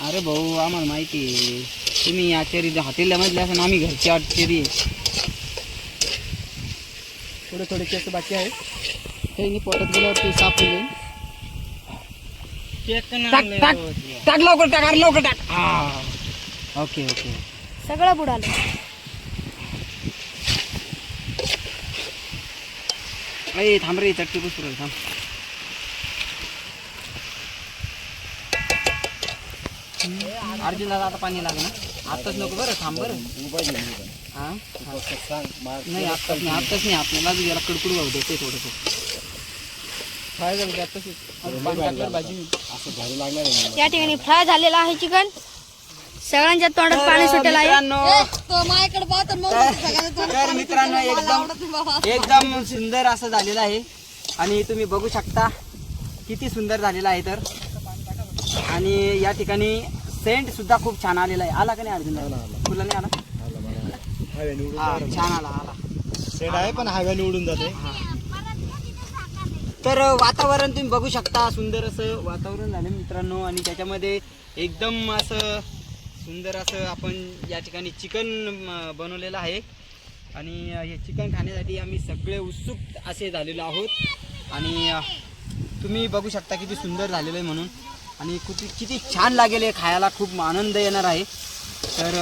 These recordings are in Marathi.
अरे भाऊ आम्हाला माहिती आहे. तुम्ही आचारी हॉटेलमधले असं आम्ही घरचे आचारी आहे. थोडे थोडे केस बाकी आहे काही नाही पोटात गेल्यावर ते साफ होऊन जाईल टाक टाक टाक लवकर टाक अरे लवकर टाक. हा. Okay okay. सगळं बुडालं. अरे थांब रे चटकी पुसू थांब. अर्जुन दादा आता पाणी लागलं ना? आत्ताच नको बरं थांब बरं. हा? नाही आत्ताच नाही आत्ताच नाही आपल्याला याला कडकडू भाऊ देते थोडंसं. फ्राय झालं टाकलं भाजी. या ठिकाणी फ्राय झालेला आहे चिकन. सगळ्यांच्या तोंडात पाणी सुटेल आहे मित्रांनो तर मित्रांनो एकदम एकदम सुंदर असं झालेलं आहे. आणि तुम्ही बघू शकता किती सुंदर झालेलं आहे तर. आणि या ठिकाणी सेंट सुद्धा खूप छान आलेला आहे. आला का नाही अर्जुन तुला नाही आला? हा, छान आला आला. सेट आहे पण हव्याने उडून जाते. तर वातावरण तुम्ही बघू शकता सुंदर असं वातावरण झालं मित्रांनो आणि त्याच्यामध्ये एकदम असं सुंदर असं आपण या ठिकाणी चिकन बनवलेलं आहे. आणि अं, हे चिकन खाण्यासाठी आम्ही सगळे उत्सुक असे झालेलो आहोत. आणि अं, तुम्ही बघू शकता किती सुंदर झालेलं आहे म्हणून. आणि किती किती छान लागेल हे खायला. खूप आनंद येणार आहे. तर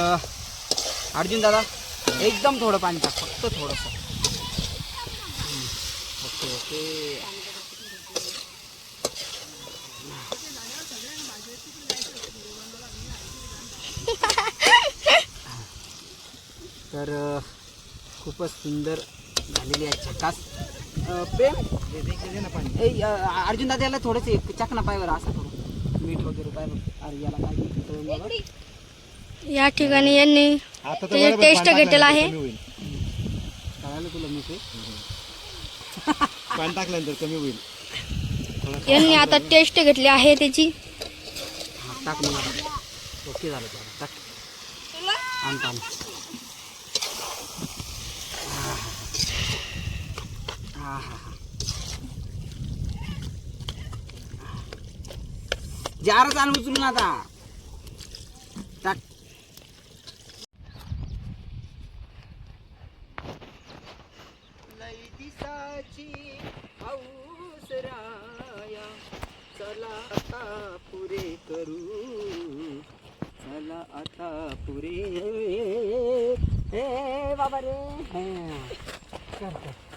अर्जुन दादा एकदम थोडं पाणी टाक फक्त थोडंसं. Okay okay. तर खूपच सुंदर झालेली आहे झकास अ, प्रेम? अर्जुन दादा याला थोडंसं एक चकना पायवर असं थोडं मीठ वगैरे काय अरे याला काय मीठ तळून बघा. या ठिकाणी यांनी आता त्याची टेस्ट घेतलेला आहे. कळालं तुला मीठ हे? पाणी टाकल्यानंतर कमी होईल. यांनी आता टेस्ट घेतली आहे त्याची. हा टाक मग आता. ओके झालं झालं टाक. आण पाणी हा हा हा. जारच आण उचलून आता. टाक. लई दिसाची हौस राया. चला आता पुरे करू. चला आता पुरे. ए बाबा रे. हा. कर, कर.